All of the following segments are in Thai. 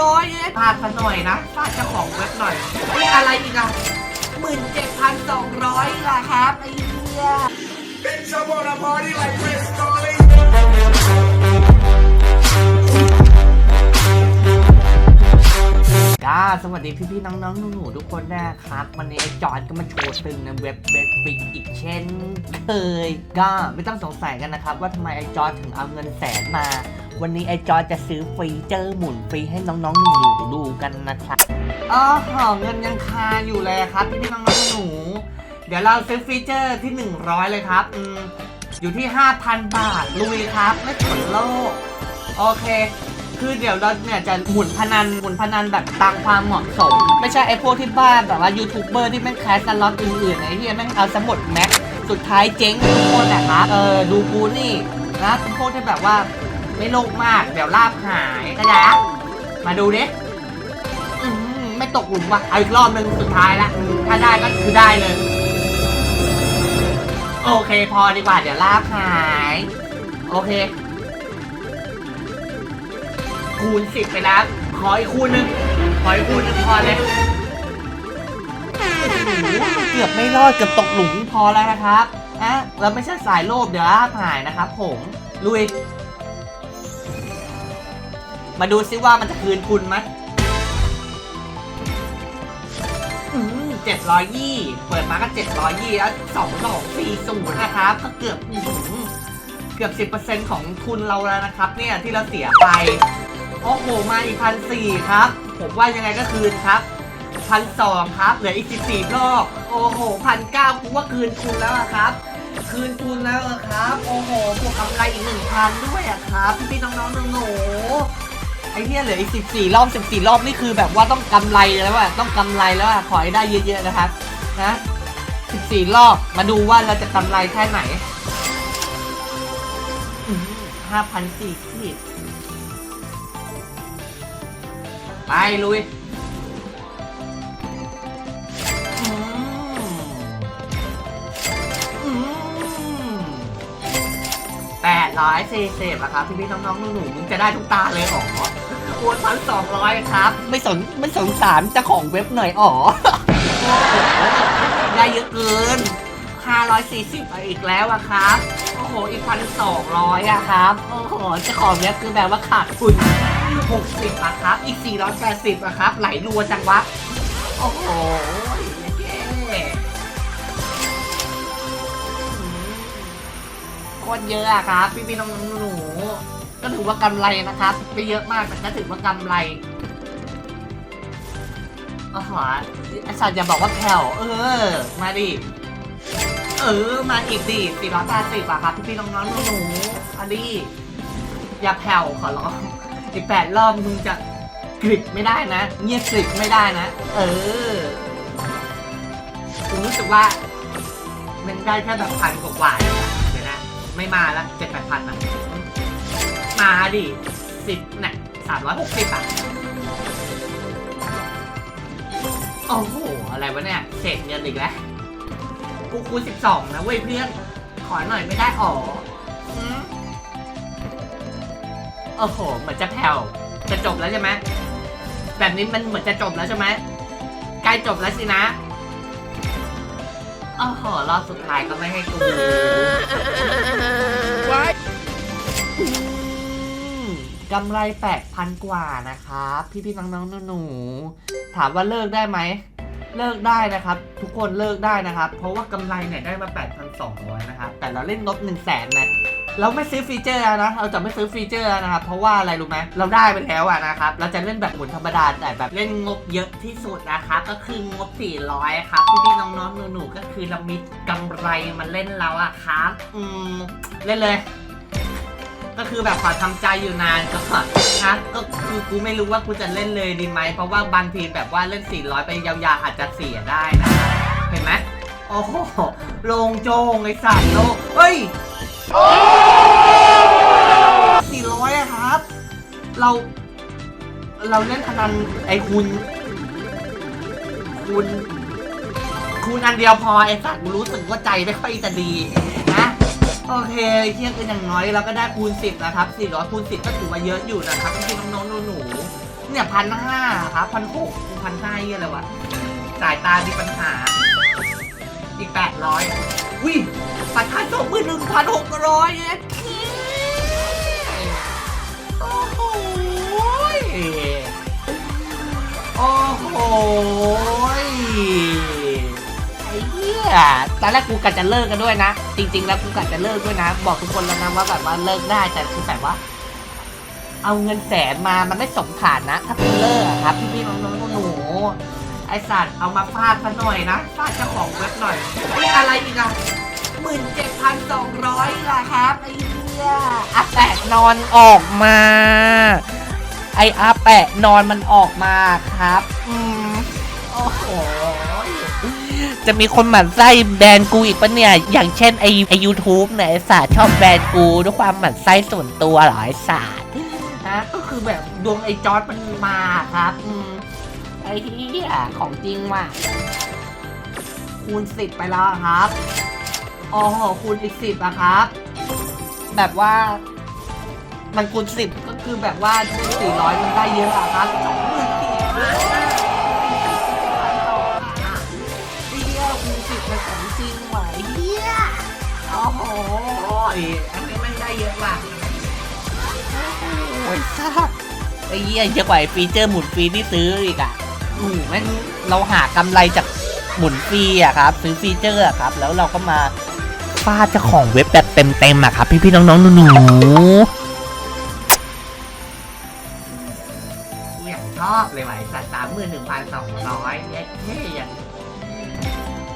ร้อยเองพลาดซะหน่อยนะพลาดเจ้าของเว็บหน่อยนี่อะไรอีกอะหมื่นเจ็ดพันสองร้อยล่ะครับไอ้เหี้ย Bitch, I wanna party like Chris Farley. ก้าสวัสดีพี่ๆน้องๆหนูๆทุกคนนะครับวันนี้ไอ้จอร์ดก็มาโชว์ตึงในเว็บเว็บฟิกอีกเช่นเคย ก็ไม่ต้องสงสัยกันนะครับ ว่าทำไมไอ้จอร์ดถึงเอาเงินแสนมา วันนี้ไอจอจะซื้อฟีเจอร์หมุนฟรีให้น้องๆหนูๆดูกันนะครับอ๋อเงินยังคาอยู่เลยครับพี่ๆน้องๆหนูเดี๋ยวเราซื้อฟีเจอร์ที่ 100 เลยครับอืมอยู่ที่ 5,000 บาทลุยครับ ไม่สนโลก โอเค คือเดี๋ยวเราเนี่ยจะหมุนพนันหมุนพนันแบบตามความเหมาะสม ไม่ใช่ไอ้พวกที่บ้านแบบว่ายูทูบเบอร์ที่แม่งแคสกันล็อตอื่นๆไอ้เหี้ยแม่งเอาสมุดแม็กสุดท้ายเจ๊งทุกคนนะครับเออดูกูนี่นะเป็นพวกที่แบบว่า ไม่โลภมาก เดี๋ยวลาบหายก็ได้มาดูดิอื้อหือไม่ตกหลุมว่ะเอาอีกรอบหนึ่งสุดท้ายละ ถ้าได้ก็คือได้เลย โอเคพอดีกว่า เดี๋ยวลาบหาย โอเค คูณสิบไปแล้ว ขออีกคูณหนึ่งขออีกคูณหนึ่งพอเลยเกือบไม่รอดเกือบตกหลุมพอแล้วนะครับอะเราไม่ใช่สายโลภเดี๋ยวลาบหายนะครับผมลุย มาดูซิว่ามันจะคืนทุนไหมเจ็ดร้อยยี่เปิดมาก็เจ็ดร้อยยี่แล้วสองดอกสี่ศูนย์นะครับก็เกือบอื้อหือเกือบสิบเปอร์เซ็นต์ของทุนเราแล้วนะครับ เนี่ยที่เราเสียไป โอ้โห มาอีกพันสี่ครับ ผมว่ายังไงก็คืนครับพันสองครับ เหลืออีกสิบสี่รอบโอ้โหพันเก้ากูว่าคืนทุนแล้วอะครับ คืนทุนแล้วอะครับ โอ้โหบวกกำไรอีกหนึ่งพันด้วยอะครับ พี่ๆน้องๆหนูๆ ไอ้เนี่ยเหลืออีกสิบสี่รอบสิบสี่รอบนี่คือแบบว่าต้องกำไรแล้วอะต้องกำไรแล้วอะขอให้ได้เยอะๆนะครับนะสิบสี่รอบมาดูว่าเราจะกำไรแค่ไหนห้าพันสี่ขีดไปลุยแปดร้อยสี่สิบอะครับพี่พี่น้องๆหนูๆมึงจะได้ทุกตาเลยอ๋อ โอนพันสองร้อยครับ ไม่สนไม่สงสารเจ้าของเว็บหน่อยอ๋อ ได้เยอะเกิน 540ไปอีกแล้วอะครับ โอ้โห อีกพันสองร้อยอะครับ โอ้โหเจ้าของเนี้ยคือแบบว่าขาดทุน60อะครับ อีก 480อะครับ ไหลรัวจังวะ โอ้โหเย้อืมโคตรเยอะอะครับ พี่พี่ๆน้องๆหนูๆ ก็ถือว่ากำไรนะครับไม่เยอะมากแต่ก็ถือว่ากำไรโอ้โหไอสัตว์อย่าบอกว่าแผ่วเออ มาดิ เออ มาอีกดิสี่ร้อยแปดสิบอะครับพี่ๆน้องๆหนูๆอันนี้อย่าแผ่วขอร้องอีกแปดรอบมึงจะกริบไม่ได้นะ เงียบกริบไม่ได้นะ เออผมรู้สึกว่ามันได้แค่แบบพันกว่าๆเองอะเดี๋ยวนะ ไม่มาละเจ็ดแปดพันอะ มาดิสิบเนี่ยสามร้อยหกสิบอะโอ้โห อะไรวะเนี่ยเศษเงินอีกแล้ว กูคูณสิบสองนะเว้ยเพื่อน ขอหน่อยไม่ได้อ๋ออืมโอ้โห เหมือนจะแผ่ว จะจบแล้วใช่ไหมแบบนี้มันเหมือนจะจบแล้วใช่ไหมใกล้จบแล้วสินะโอ้โห รอบสุดท้ายก็ไม่ให้กูอืม กำไรแปดพันกว่านะครับพี่ๆน้องๆหนูถามว่าเลิกได้ไหมเลิกได้นะครับ ทุกคนเลิกได้นะครับ เพราะว่ากำไรเนี่ยได้มา 8,200 นะครับ แต่เราเล่นงบ 1 0 0 0 0แสนนะเราไม่ซื้อฟีเจอร์นะ เราจะไม่ซื้อฟีเจอร์นะครับ เพราะว่าอะไรรู้ไหมเราได้ไปแล้วอะนะครับ เราจะเล่นแบบหมุนธรรมดาแต่แบบเล่นงบเยอะที่สุดนะครับ ก็คืองบ 400 ครับพี่ๆน้องๆหนูๆก็คือเรามีกำไรมาเล่นแล้วอะครับ อืม เล่นเลย ก็คือแบบขอทำใจอยู่นานก่อนนะก็คือกูไม่รู้ว่ากูจะเล่นเลยดีไหมเพราะว่าบางทีแบบว่าเล่น 400 ไปยาวๆอาจจะเสียได้นะ เห็นไหมโอ้โหโลงโจงไอ้สัตว์โลกเฮ้ย400อะครับ เรา เราเล่นพนันไอ้คุณ คุณ คุณอันเดียวพอไอ้สัตว์กูรู้สึกว่าใจไม่ค่อยจะดี โอเคเที่ยงคืนอย่างน้อยเราก็ได้คูณ 10 นะครับ400คูณ 10 ก็ถือว่าเยอะอยู่นะครับพี่น้องๆหนูๆเนี่ยพันห้าครับพันหกพันห้าเยี่ยอะไรวะสายตามีปัญหา อีกแปดร้อยอุ้ยปัญหาสองหมื่นหนึ่งพันหกร้อยเอตอนแรกกูกะจะเลิกกันด้วยนะ จริง ๆ แล้วกูกะจะเลิกด้วยนะ บอกทุกคนแล้วนะว่าแบบว่าเลิกได้แต่คือแบบว่า เอาเงินแสนมามันไม่สมฐานนะ ถ้าเป็นเลิกอะครับ พี่ๆน้องๆหนูไอสัตว์เอามาฟาดซะหน่อยนะฟาดเจ้าของเว็บหน่อยนี่อะไรอีกอะหมื่นเจ็ดพันสองร้อยละครับไอ้เหี้ยอาแปะนอนออกมา ไออาแปะนอนมันออกมาครับ อืมโอ้โห จะมีคนหมั่นไส้แบรนด์กูอีกปะเนี่ย อย่างเช่นไอไอยูทูบเนี่ยไอสาชอบแบรนด์กูด้วยความหมั่นไส้ส่วนตัวเหรอไอสานะก็คือแบบดวงไอจอร์ดมันมาครับอืมไอที่ของจริงว่ะคูณสิบไปแล้วครับอ๋อคูณอีกสิบอะครับ แบบว่ามันคูณสิบก็คือแบบว่าสี่ร้อยมันได้เยอะอะครับสองหมื่นสี่ โอ้โหอันนี้ไม่ได้เยอะว่ะโอ้ยซ่าไอ้เหี้ยเยอะกว่าไอ้ฟีเจอร์หมุนฟรีที่ซื้ออีกอะอืมแม่งเราหากำไรจากหมุนฟรีอะครับซื้อฟีเจอร์อะครับ แล้วเราก็มาฟาดเจ้าของเว็บแบบเต็มๆอะครับ พี่ๆน้องๆหนูๆกูอยากชอบเลยว่ะไอ้สัตว์สามหมื่นหนึ่งพันสองร้อยเย้เท่ยัง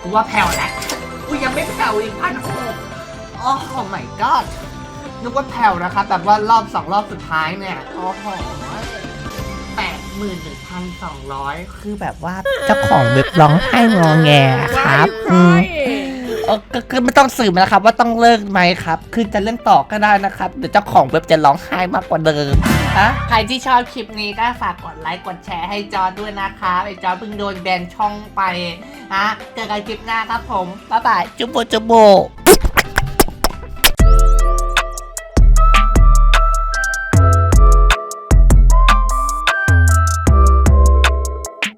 กูว่าแผ่วแล้วกูยังไม่แผ่วอีกพันหกโอ้โห my god นึกว่าแผ่วนะครับแบบว่ารอบสองรอบสุดท้ายเนี่ย โอ้โหแปดหมื่นหนึ่งพันสองร้อยคือแบบว่าเจ้าของเว็บร้องไห้งอแงครับอืมเออก็ก็ไม่ต้องสืบนะครับ ว่าต้องเลิกไหมครับคือจะเล่นต่อก็ได้นะครับ เดี๋ยวเจ้าของเว็บจะร้องไห้มากกว่าเดิมฮะใครที่ชอบคลิปนี้ก็ฝากกดไลค์กดแชร์ให้จอร์ดด้วยนะครับไอจอร์ดเพิ่งโดนแบนช่องไปฮะเจอกันคลิปหน้าครับผมบ๊ายบายจุ๊บโบจุ๊บโบ